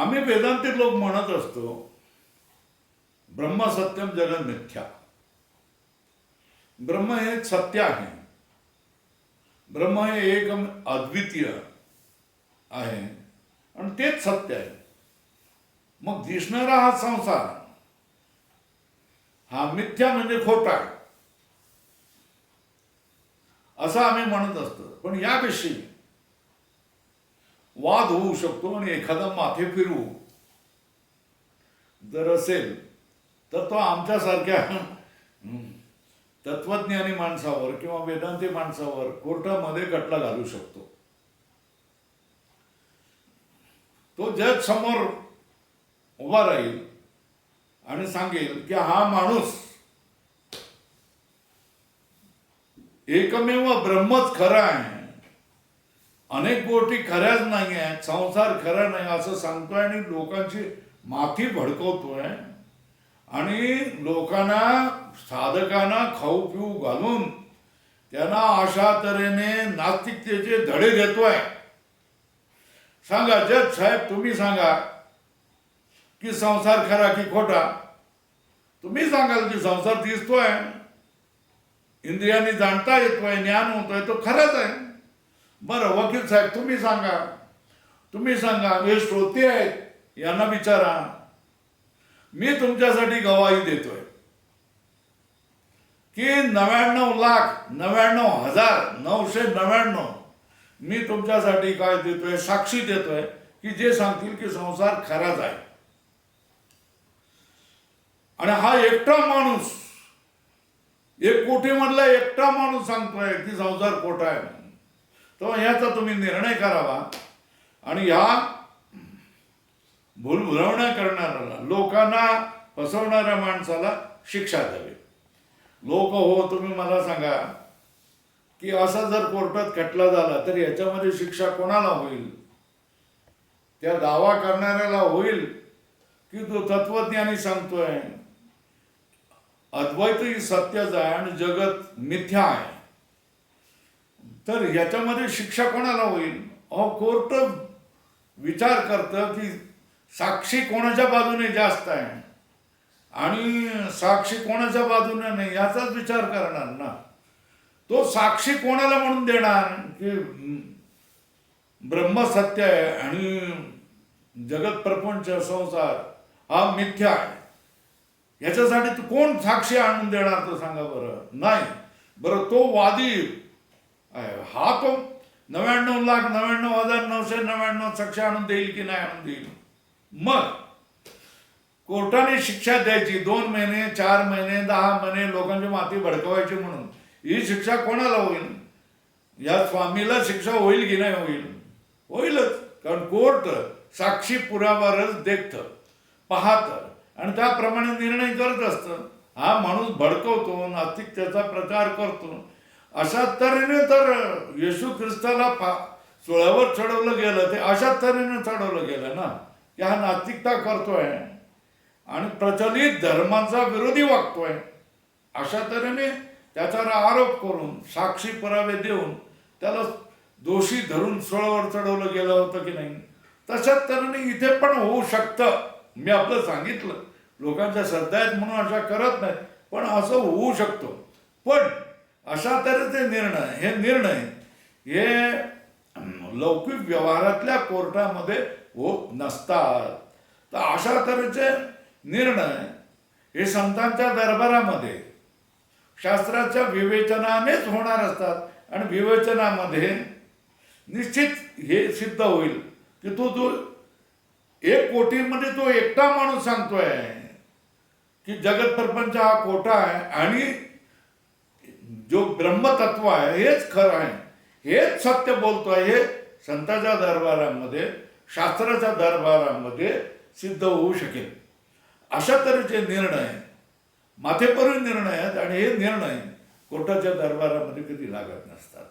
आम्ही वेदांतिक लोक म्हणत असतो ब्रह्मसत्यम जगन मिथ्या. ब्रह्म हे सत्य आहे. ब्रह्म हे एक अद्वितीय आहे आणि तेच सत्य आहे. मग दिसणारा हा संसार हा मिथ्या म्हणजे खोटा आहे. असं आम्ही म्हणत असतो. पण याविषयी वाद होऊ शकतो आणि एखादा माथे फिरू जर असेल तर तो आमच्यासारख्या तत्वज्ञानी माणसावर किंवा वेदांती माणसावर कोर्टामध्ये गटला घालू शकतो. तो जज समोर उभा राहील आणि सांगेल की हा माणूस एकमेव ब्रह्मच खरा आहे. अनेक गोष्टी खऱ्याच नाही आहेत संसार खरा नाही असं सांगतोय आणि लोकांची माथी भडकवतोय. आणि लोकांना साधकांना खाऊ पिऊ घालून त्यांना अशा तऱ्हेने नास्तिकतेचे धडे देतोय. सांगा जज साहेब तुम्ही सांगा की संसार खरा की खोटा? तुम्ही सांगाल की संसार दिसतोय. इंद्रियांनी जाणता येतोय ज्ञान होतोय तो खराच आहे. बरं वकील साहेब तुम्ही सांगा. तुम्ही सांगा हे श्रोते आहेत यांना विचारा. मी तुमच्यासाठी गवाही देतोय. की नव्याण्णव लाख नव्याण्णव हजार नऊशे नव्याण्णव मी तुमच्यासाठी काय देतोय साक्षी देतोय की जे सांगतील की संसार खराच आहे. आणि हा एकटा माणूस एक कोटीमधला एकटा माणूस सांगतोय की संसार खोटा आहे तेव्हा याचा तुम्ही निर्णय करावा. आणि ह्या भूलभुलवण्या करणाऱ्याला लोकांना फसवणाऱ्या माणसाला शिक्षा द्यावी. लोक हो तुम्ही मला सांगा की असा जर कोर्टात खटला झाला तर याच्यामध्ये शिक्षा कोणाला होईल? त्या दावा करणाऱ्याला होईल की तो तत्वज्ञानी सांगतोय? अद्वैत ही सत्यच आहे आणि जगत मिथ्या आहे. तर याच्यामध्ये शिक्षा कोणाला होईल? अहो कोर्ट विचार करतं की साक्षी कोणाच्या बाजूने जास्त आहे? आणि साक्षी कोणाच्या बाजूने नाही याचाच विचार करणार ना. तो साक्षी कोणाला म्हणून देणार? की ब्रह्म सत्य आहे आणि जगत प्रपंच संसार हा मिथ्या आहे. याच्यासाठी तू कोण साक्षी आणून देणार तो सांगा बरं? नाही. बरं तो वादी हा तो नव्याण्णव लाख नव्याण्णव हजार नऊशे नव्याण्णव साक्षी आणून देईल की नाही आणून देईल? मग कोर्टाने शिक्षा द्यायची दोन महिने चार महिने दहा महिने लोकांची माती भडकवायची म्हणून. ही शिक्षा कोणाला होईल? या स्वामीला शिक्षा होईल की नाही होईल? होईलच. कारण कोर्ट साक्षी पुरावारच देखतं पाहतं आणि त्याप्रमाणे निर्णय करत असतं. हा माणूस भडकवतो नास्तिकतेचा प्रचार करतो. अशा तऱ्हेने तर येशू ख्रिस्ताला पा सोळावर चढवलं गेलं ते अशा तऱ्हेने चढवलं गेलं ना. की हा नास्तिकता करतोय. आणि प्रचलित धर्माचा विरोधी वागतोय. अशा तऱ्हेने त्याच्यावर आरोप करून साक्षी पुरावे देऊन त्याला दोषी धरून सोळावर चढवलं गेलं होतं की नाही? तशाच तऱ्हेने इथे पण होऊ शकतं. मी आपलं सांगितलं. लोकांच्या श्रद्धा आहेत म्हणून अशा करत नाही. पण असं होऊ शकतो. पण अशा तऱ्हेचे निर्णय हे निर्णय हे लौकिक व्यवहारातल्या कोर्टामध्ये होत नसतात. तर अशा तऱ्हेचे निर्णय हे संतांच्या दरबारामध्ये शास्त्राच्या विवेचनानेच होणार असतात आणि विवेचनामध्ये निश्चित हे सिद्ध होईल की तो जो एक कोटीमध्ये तो एकटा माणूस सांगतोय की जगत प्रपंच हा कोटा आहे आणि जो ब्रह्मतत्व आहे हेच खरं आहे. हेच सत्य बोलतो हे संताच्या दरबारामध्ये शास्त्राच्या दरबारामध्ये सिद्ध होऊ शकेल. अशा तऱ्हेचे निर्णय माथेपरी निर्णय आहेत आणि हे निर्णय कोर्टाच्या दरबारामध्ये कधी लागत नसतात.